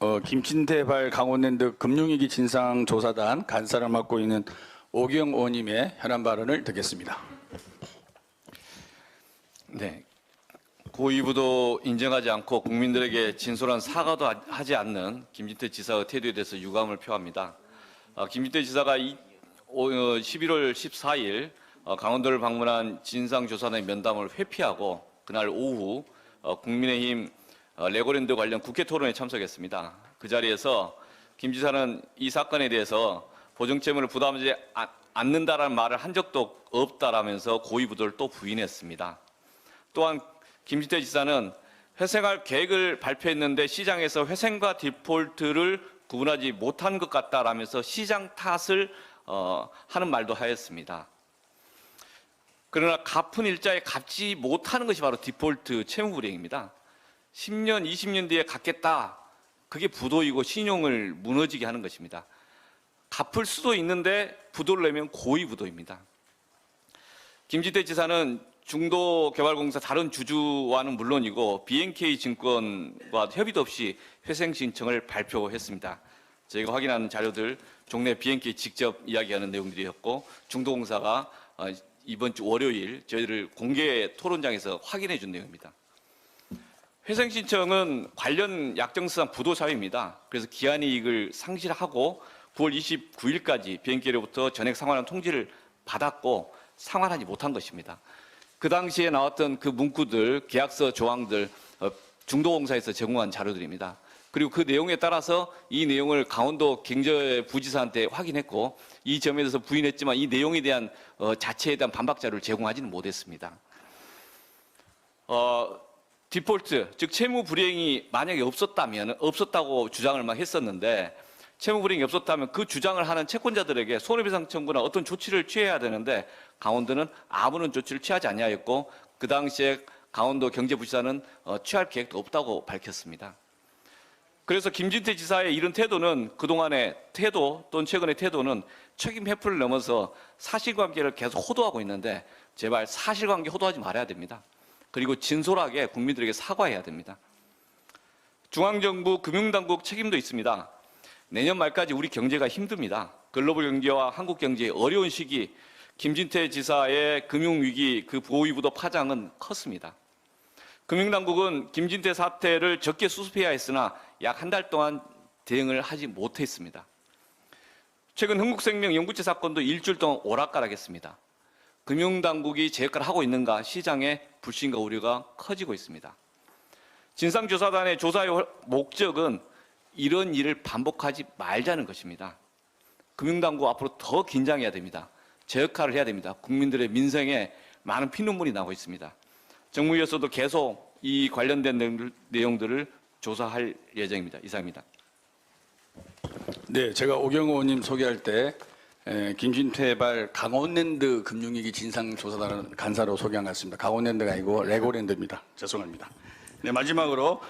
어, 김진태발 강원랜드 금융위기 진상조사단 간사를 맡고 있는 오경 의원님의 현안 발언을 듣겠습니다. 네. 고의부도 인정하지 않고 국민들에게 진솔한 사과도 하- 하지 않는 김진태 지사의 태도에 대해서 유감을 표합니다. 어, 김진태 지사가 이, 오- 어, 11월 14일 어, 강원도를 방문한 진상조사단의 면담을 회피하고 그날 오후 어, 국민의힘 어, 레고랜드 관련 국회 토론에 참석했습니다. 그 자리에서 김 지사는 이 사건에 대해서 보증채무를 부담하지 아- 않는다라는 말을 한 적도 없다라면서 고의부도를 또 부인했습니다. 또한 김진태 지사는 회생할 계획을 발표했는데 시장에서 회생과 디폴트를 구분하지 못한 것 같다라면서 시장 탓을 어, 하는 말도 하였습니다. 그러나 갚은 일자에 갚지 못하는 것이 바로 디폴트 채무 불이행입니다. 10년, 20년 뒤에 갚겠다. 그게 부도이고 신용을 무너지게 하는 것입니다. 갚을 수도 있는데 부도를 내면 고의 부도입니다. 김진태 지사는 중도개발공사 다른 주주와는 물론이고 BNK 증권과 협의도 없이 회생 신청을 발표했습니다. 저희가 확인한 자료들 종래 BNK 직접 이야기하는 내용들이었고 중도공사가 어, 이번 주 월요일 저희를 공개 토론장에서 확인해 준 내용입니다. 회생 신청은 관련 약정상 부도 사유입니다. 그래서 기한 이익을 상실하고 9월 29일까지 비행기로부터 전액 상환한 통지를 받았고 상환하지 못한 것입니다. 그 당시에 나왔던 그 문구들, 계약서 조항들 어, 중도공사에서 제공한 자료들입니다. 그리고 그 내용에 따라서 이 내용을 강원도 경제부지사한테 확인했고 이 점에 대해서 부인했지만 이 내용에 대한 어, 자체에 대한 반박 자료를 제공하지는 못했습니다. 어, 디폴트, 즉 채무 불이행이 만약에 없었다면 없었다고 주장을 막 했었는데 채무 불이행이 없었다면 그 주장을 하는 채권자들에게 손해배상 청구나 어떤 조치를 취해야 되는데 강원도는 아무런 조치를 취하지 아니하였고 그 당시에 강원도 경제부지사는 어, 취할 계획도 없다고 밝혔습니다. 그래서 김진태 지사의 이런 태도는 그동안의 태도 또는 최근의 태도는 책임 회피를 넘어서 사실관계를 계속 호도하고 있는데 제발 사실관계 호도하지 말아야 됩니다. 그리고 진솔하게 국민들에게 사과해야 됩니다. 중앙정부 금융당국 책임도 있습니다. 내년 말까지 우리 경제가 힘듭니다. 글로벌 경제와 한국 경제의 어려운 시기, 김진태 지사의 금융위기 그 보위부도 파장은 컸습니다. 금융당국은 김진태 사태를 적게 수습해야 했으나 약 한 달 동안 대응을 하지 못했습니다. 최근 흥국생명 연구체 사건도 일주일 동안 오락가락했습니다. 금융당국이 제 역할을 하고 있는가 시장의 불신과 우려가 커지고 있습니다. 진상조사단의 조사의 목적은 이런 일을 반복하지 말자는 것입니다. 금융당국 앞으로 더 긴장해야 됩니다. 제 역할을 해야 됩니다. 국민들의 민생에 많은 피눈물이 나고 있습니다. 정부에서도 계속 이 관련된 내용들- 내용들을 조사할 예정입니다. 이상입니다. 네, 제가 오경 의원님 소개할 때 에, 김진태 발 강원랜드 금융위기 진상조사단 간사로 소개한 것 같습니다. 강원랜드가 아니고 레고랜드입니다. 죄송합니다. 네, 마지막으로